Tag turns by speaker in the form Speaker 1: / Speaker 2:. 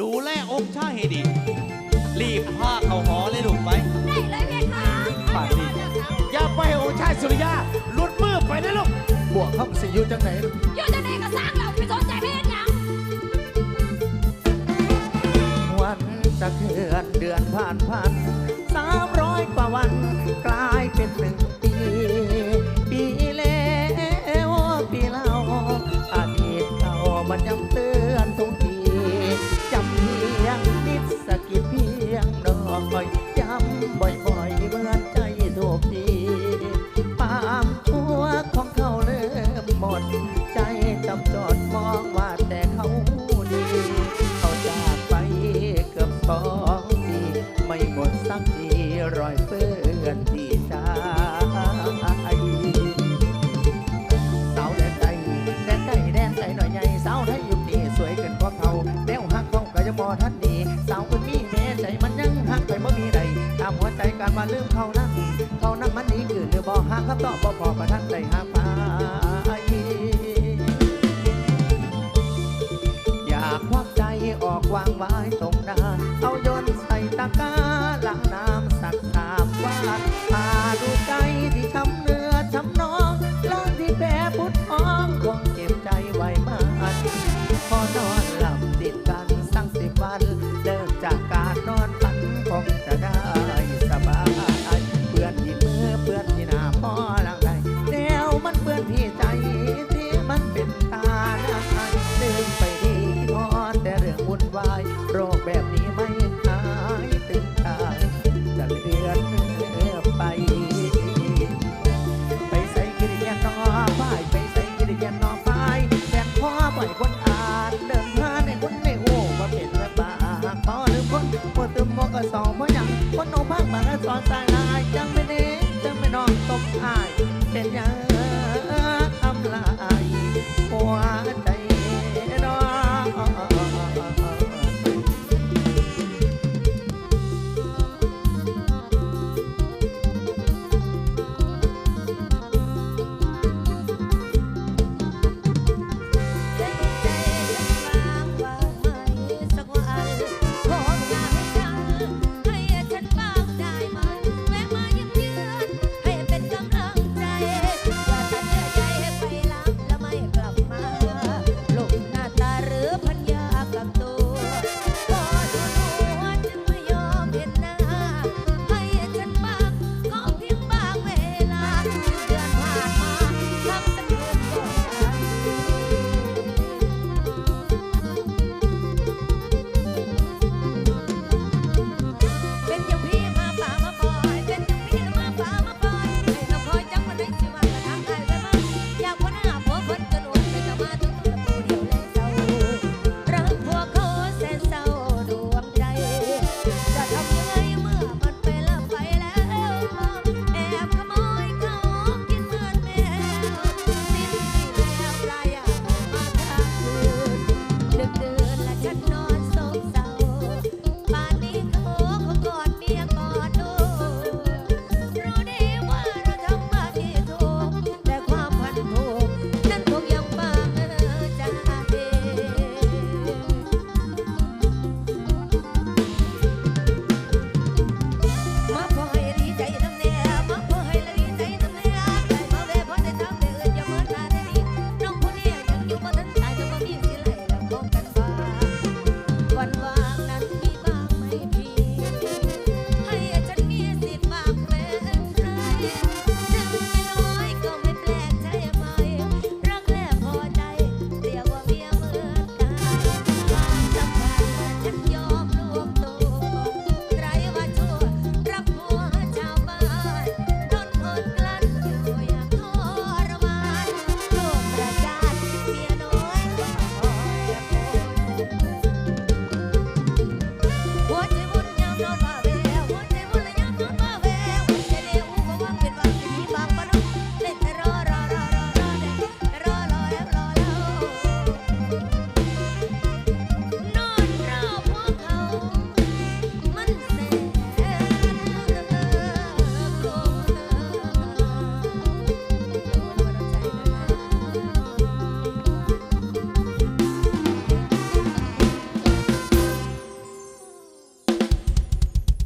Speaker 1: ดูแลองค์ชายให้ดี รีบพาเขาหอเลยลูกไป
Speaker 2: ได้เลยเพคะ
Speaker 3: ป่านนี้อย่าไปให้องค์ชายสุริยาหลุดมือไปนะลูกบวกเขาสิอยู่จังไหนลูก
Speaker 2: อยู่จะไหนก็สร้างเราไม่สนใจเพศยัง
Speaker 4: วันจะเคลื่อนเดือนผ่านพันสามร้อยกว่าวัน กลายเป็นหนึ่งปีปี ไม่หมดสักทีรอยเปื้อนที่ใจสาวแดนใจแดนใจแดนใจหน่อยใหญ่สาวไทยยุคนี้สวยเกินกว่าเขาแนวหักเขาก็ยังมอทันดีสาวคนนี้แม่ใจมันยังหักไปบ่มีใดตามหัวใจการมาลืมเขานั้นเขานั้นมันดีคือหรือบ่หักคำตอบบ่พอ ก็สองเพราะอย่างคนโอภาคบางสอนสายลายจังไม่เน้จังไม่นองตกอาย เป็นยาอำลายหัวใจ